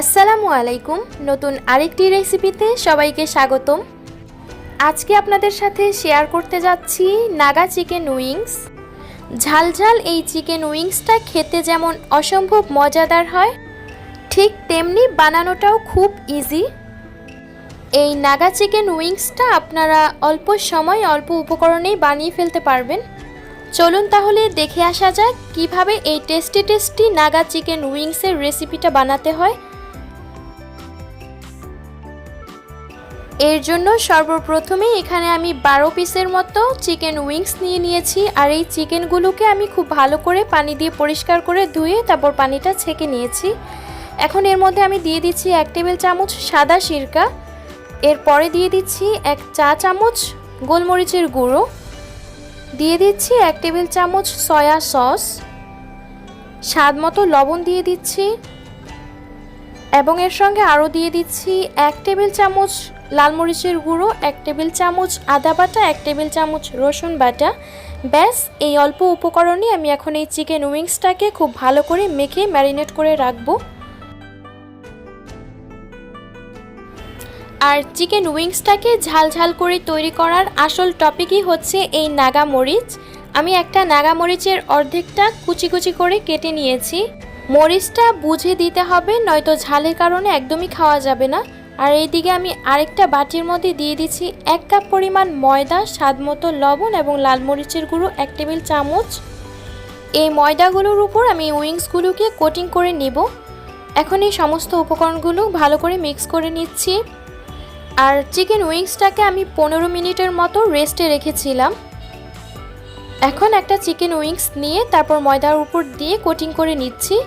আসসালামু আলাইকুম। নতুন আরেকটি রেসিপিতে সবাইকে স্বাগতম। আজকে আপনাদের সাথে শেয়ার করতে যাচ্ছি নাগা চিকেন উইংস। ঝালঝাল এই চিকেন উইংসটা খেতে যেমন অসম্ভব মজাদার হয়, ঠিক তেমনি বানানোটাও খুব ইজি এই নাগা চিকেন উইংসটা আপনারা অল্প সময় অল্প উপকরণেই বানিয়ে ফেলতে পারবেন। চলুন তাহলে দেখে আসা যাক কীভাবে এই টেস্টি টেস্টি নাগা চিকেন উইংসের রেসিপিটা বানাতে হয়। এর জন্য সর্বপ্রথমে এখানে আমি বারো পিসের মতো চিকেন উইংস নিয়ে নিয়েছি, আর এই চিকেনগুলোকে আমি খুব ভালো করে পানি দিয়ে পরিষ্কার করে ধুয়ে তারপর পানিটা ছেঁকে নিয়েছি। এখন এর মধ্যে আমি দিয়ে দিচ্ছি এক টেবিল চামচ সাদা সিরকা এরপরে দিয়ে দিচ্ছি এক চা চামচ গোলমরিচের গুঁড়ো, দিয়ে দিচ্ছি এক টেবিল চামচ সয়া সস, স্বাদ মতো লবণ দিয়ে দিচ্ছি, এবং এর সঙ্গে আরও দিয়ে দিচ্ছি এক টেবিল চামচ লাল মরিচের গুঁড়ো, এক টেবিল চামচ আদা বাটা, এক টেবিল চামচ রসুন বাটা। ব্যাস, এই অল্প উপকরণে আমি এখন এই চিকেন উইংসটাকে খুব ভালো করে মেখে ম্যারিনেট করে রাখব। আর চিকেন উইংসটাকে ঝাল ঝাল করে তৈরি করার আসল টপিকই হচ্ছে এই নাগা মরিচ আমি একটা নাগা মরিচের অর্ধেকটা কুচি কুচি করে কেটে নিয়েছি। মরিচটা বুঝে দিতে হবে, নয়তো ঝালের কারণে একদমই খাওয়া যাবে না। আর এইদিকে আমি আরেকটা বাটির মধ্যে দিয়ে দিচ্ছি এক কাপ পরিমাণ ময়দা, স্বাদ মতো লবণ এবং লাল মরিচের গুঁড়ো, এক টেবিল চামচ। এই ময়দাগুলোর উপর আমি উইংসগুলোকে কোটিং করে নেব। এখন এই সমস্ত উপকরণগুলো ভালো করে মিক্স করে নিচ্ছি। আর চিকেন উইংসটাকে আমি পনেরো মিনিটের মতো রেস্টে রেখেছিলাম। এখন একটা চিকেন উইংস নিয়ে তারপর ময়দার উপর দিয়ে কোটিং করে নিচ্ছি।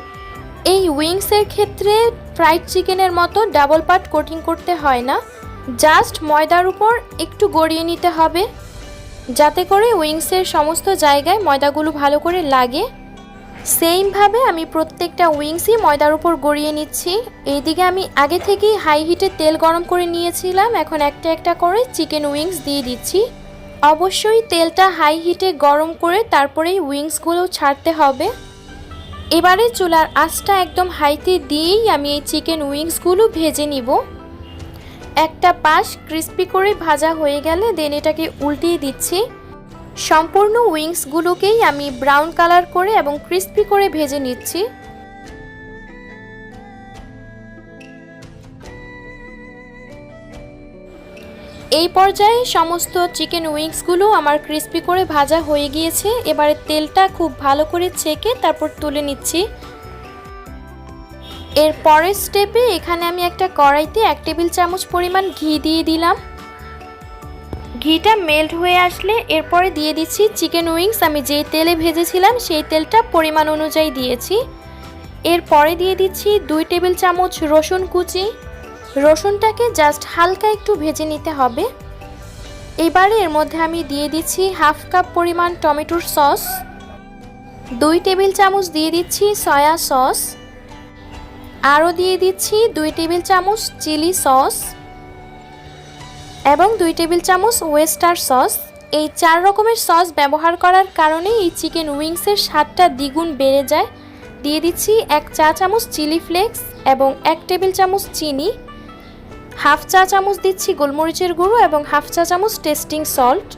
এই উইংসের ক্ষেত্রে ফ্রাইড চিকেনের মতো ডাবল পার্ট কোটিং করতে হয় না। জাস্ট ময়দার উপর একটু গড়িয়ে নিতে হবে। যাতে করে উইংসের সমস্ত জায়গায় ময়দাগুলো ভালো করে লাগে। সেমভাবে আমি প্রত্যেকটা উইংসই ময়দার উপর গড়িয়ে নিচ্ছি। এইদিকে আমি আগে থেকেই হাই হিটে তেল গরম করে নিয়েছিলাম। এখন একটা একটা করে চিকেন উইংস দিয়ে দিচ্ছি। অবশ্যই তেলটা হাই হিটে গরম করে তারপরেই উইংসগুলো ছাড়তে হবে। এবারে চুলার আঁচটা একদম হাইতে দিয়েই আমি এই চিকেন উইংসগুলো ভেজে নিব। একটা পাশ ক্রিস্পি করে ভাজা হয়ে গেলে দেন এটাকে উল্টিয়ে দিচ্ছি। সম্পূর্ণ উইংসগুলোকেই আমি ব্রাউন কালার করে এবং ক্রিস্পি করে ভেজে নিচ্ছি। এই পর্যায়ে সমস্ত চিকেন উইংসগুলো আমার ক্রিস্পি করে ভাজা হয়ে গিয়েছে। এবারে তেলটা খুব ভালো করে ছেঁকে তারপর তুলে নিচ্ছি। এর পরের স্টেপে এখানে আমি একটা কড়াইতে এক টেবিল চামচ পরিমাণ ঘি দিয়ে দিলাম। ঘিটা মেল্ট হয়ে আসলে এরপরে দিয়ে দিচ্ছি চিকেন উইংস। আমি যেই তেলে ভেজেছিলাম সেই তেলটা পরিমাণ অনুযায়ী দিয়েছি। এরপরে দিয়ে দিচ্ছি দুই টেবিল চামচ রসুন কুচি। রসুনটাকে জাস্ট হালকা একটু ভেজে নিতে হবে। এবারে এর মধ্যে আমি দিয়ে দিচ্ছি হাফ কাপ পরিমাণ টমেটোর সস, দুই টেবিল চামচ দিয়ে দিচ্ছি সয়া সস, আরও দিয়ে দিচ্ছি দুই টেবিল চামচ চিলি সস এবং দুই টেবিল চামচ ওয়েস্টার সস। এই চার রকমের সস ব্যবহার করার কারণে এই চিকেন উইংসের স্বাদটা দ্বিগুণ বেড়ে যায়। দিয়ে দিচ্ছি এক চা চামচ চিলি ফ্লেক্স এবং এক টেবিল চামচ চিনি। হাফ চা চামচ দিচ্ছি গোলমরিচের গুঁড়ো এবং হাফ চা চামচ টেস্টিং সল্ট।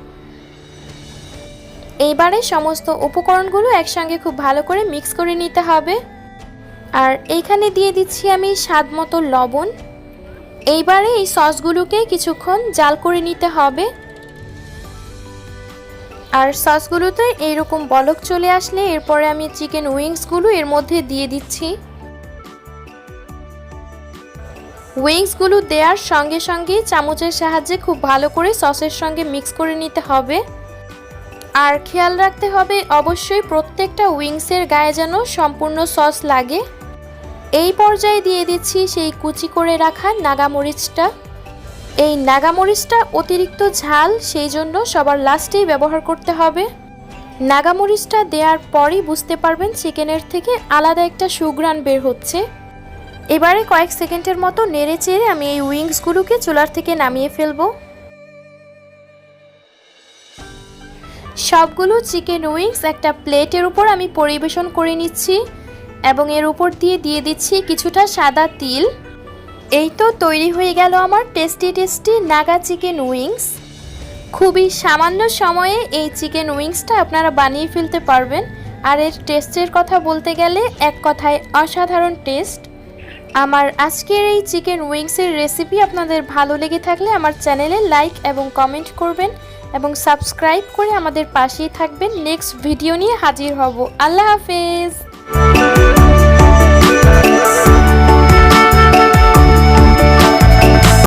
এইবারে সমস্ত উপকরণগুলো একসঙ্গে খুব ভালো করে মিক্স করে নিতে হবে। আর এইখানে দিয়ে দিচ্ছি আমি স্বাদ মতো লবণ। এইবারে এই সসগুলোকে কিছুক্ষণ জাল করে নিতে হবে। আর সসগুলোতে এইরকম বলক চলে আসলে এরপরে আমি চিকেন উইংসগুলো এর মধ্যে দিয়ে দিচ্ছি। উইংসগুলো দেওয়ার সঙ্গে সঙ্গে চামচের সাহায্যে খুব ভালো করে সসের সঙ্গে মিক্স করে নিতে হবে। আর খেয়াল রাখতে হবে, অবশ্যই প্রত্যেকটা উইংসের গায়ে যেন সম্পূর্ণ সস লাগে। এই পর্যায়ে দিয়ে দিচ্ছি সেই কুচি করে রাখা নাগামরিচটা। এই নাগামরিচটা অতিরিক্ত ঝাল, সেই জন্য সবার লাস্টেই ব্যবহার করতে হবে। নাগামরিচটা দেওয়ার পরই বুঝতে পারবেন চিকেনের থেকে আলাদা একটা সুগ্রান বের হচ্ছে। এবারে কয়েক সেকেন্ডের মতো নেড়ে চেড়ে আমি এই উইংসগুলোকে চুলার থেকে নামিয়ে ফেলব। সবগুলো চিকেন উইংস একটা প্লেটের উপর আমি পরিবেশন করে নিচ্ছি এবং এর উপর দিয়ে দিয়ে দিচ্ছি কিছুটা সাদা তিল। এই তো তৈরি হয়ে গেল আমার tasty tasty Naga chicken wings. খুবই সামান্য সময়ে এই চিকেন উইংসটা আপনারা বানিয়ে ফেলতে পারবেন। আর এর টেস্টের কথা বলতে গেলে এক কথায় অসাধারণ টেস্ট। আমার আজকের এই চিকেন উইংসের রেসিপি আপনাদের ভালো লেগে থাকলে আমার চ্যানেলে লাইক এবং কমেন্ট করবেন এবং সাবস্ক্রাইব করে আমাদের পাশেই থাকবেন। নেক্সট ভিডিও নিয়ে হাজির হব। আল্লাহ হাফেজ।